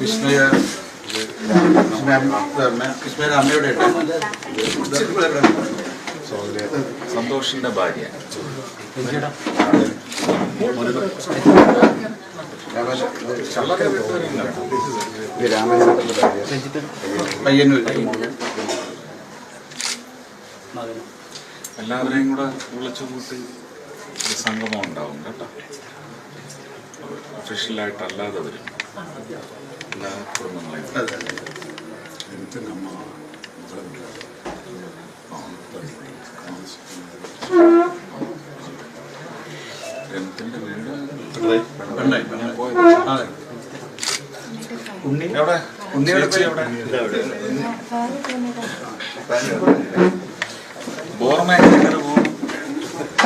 വിസ്മയ വിസ്മയുടെ സന്തോഷിന്റെ ഭാര്യ. എല്ലാവരെയും കൂടെ വിളിച്ചു കൂട്ടി സംഗമം ഉണ്ടാവും കേട്ടോ. ഒഫീഷ്യലായിട്ടല്ലാതെ വരും. എല്ലാ കുടുംബങ്ങളെയും എനിക്ക് പോയത് അതെ എവിടെ ഉണ്ണിയുടെ ചേച്ചി എവിടെ ബോർമയൊക്കെ എങ്ങനെ പോകും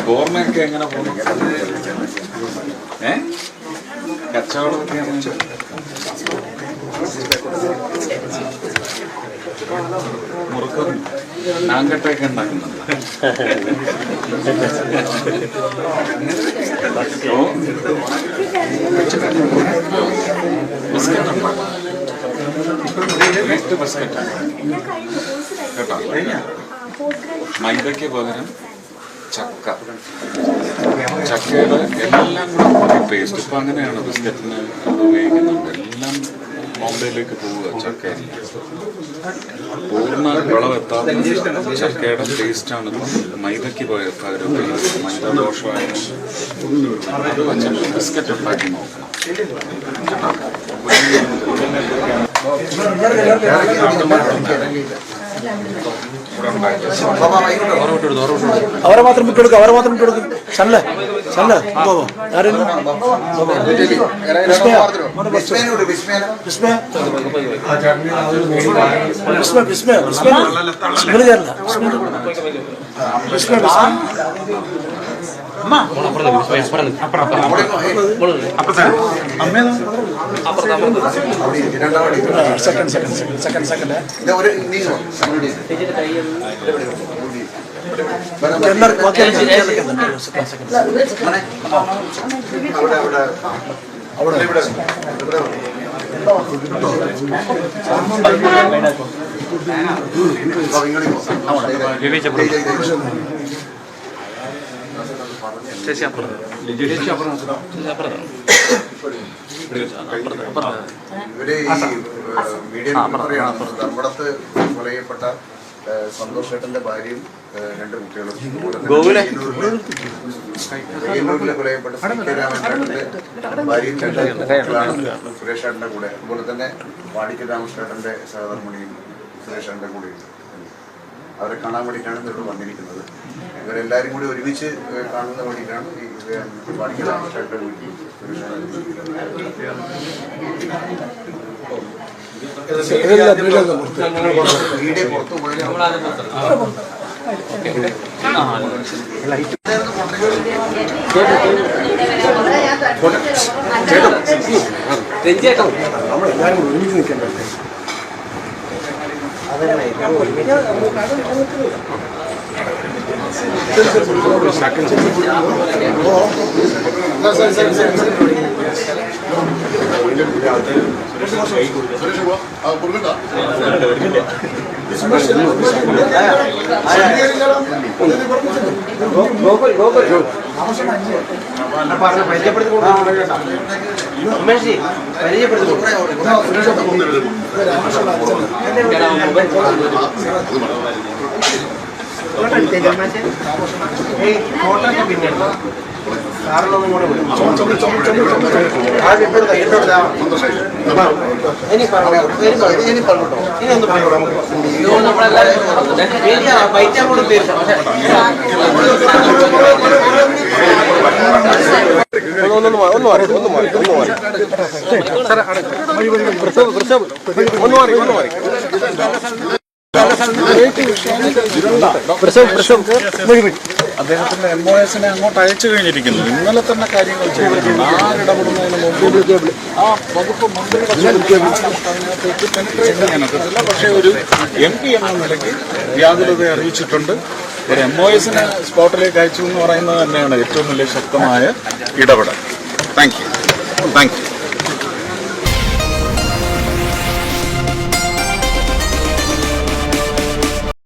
ബോർമയൊക്കെ എങ്ങനെ പോകും ഏ കച്ചവടമൊക്കെ? മുറുക്കം മൈദയ്ക്ക് പകരം ചക്ക ചക്കയുടെ എല്ലാം കൂടെ പേസ്റ്റ് ഇപ്പൊ അങ്ങനെയാണ് ബിസ്ക്കറ്റിന് ഉപയോഗിക്കുന്നത് എല്ലാം ബോംബെയിലേക്ക് പോവുക ചക്ക പൂർണ വിളവെത്താത്ത ചക്കയുടെ ടേസ്റ്റാണ് മൈദയ്ക്ക് പക- പകരം. മൈദ ബിസ്ക്കറ്റ് ഉണ്ടാക്കി നോക്കണം. അവരെ മാത്രം വിട്ടെടുക്കുക അവരെ മാത്രം വിട്ടെടുക്കുക ചല്ല വിസ്മയ second second second second second അവിടെ അവിടെ അവിടെ ഇവിടെ ഇവിടെ ഇവർ ഈ മീഡിയ പറയാണ് ധർമ്മടത്ത് കൊല ചെയ്യപ്പെട്ട ഏഹ്, സന്തോഷ് ചേട്ടന്റെ ഭാര്യയും രണ്ട് കുട്ടികളും. അതുപോലെ തന്നെ പയ്യന്നൂരിലെ- പയ്യന്നൂരിലെ കൊലയപ്പെട്ട സി കെ രാമൻ ഭാര്യയും രണ്ട് കുട്ടികളാണ് സുരേഷ് ചേട്ടന്റെ കൂടെ. അതുപോലെ തന്നെ വാടിക്ക രാമകൃഷ്ണേട്ടന്റെ സഹധർമ്മിണിയും സുരേഷ് കൂടെയുണ്ട്. അവരെ കാണാൻ വേണ്ടിയിട്ടാണ് ഇവിടെ വന്നിരിക്കുന്നത് ഇവരെല്ലാവരും കൂടി ഒരുമിച്ച് കാണുന്ന വേണ്ടിയിട്ടാണ് ഈ ഏഹ്, ഒരുമിച്ച് നിൽക്കേണ്ടത് വീട്ടിൽ സുരേഷ് ചേട്ടൻ വീഡിയോ പുറത്തു പോയാലും നമ്മളെല്ലാവരും കൂടി ഒരുമിച്ച് Gracias. നിൽക്കണ്ടേ നമ്മളെല്ലാരും ഒന്ന് മാറി ഒന്ന് മാറി. ഒന്ന് മാറി ഒന്ന് മാറി. പ്രസവ് പ്രസവ് ഒന്ന് മാറി ഒന്ന് മാറി പ്രസവ് പ്രസവ് അദ്ദേഹത്തിന്റെ എം ഒ എസിനെ അങ്ങോട്ട് അയച്ചു കഴിഞ്ഞിരിക്കുന്നു. ഇന്നലെ തന്നെ കാര്യങ്ങൾ വകുപ്പ് മന്ത്രിയുടെ പക്ഷേ ഒരു എം പി എന്ന നിലയ്ക്ക് വ്യാകുലത അറിയിച്ചിട്ടുണ്ട്. ഒരു എം ഒ എസിനെ സ്പോട്ടിലേക്ക് അയച്ചു എന്ന് പറയുന്നത് തന്നെയാണ് ഏറ്റവും വലിയ ശക്തമായ ഇടപെടൽ. Thank you thank you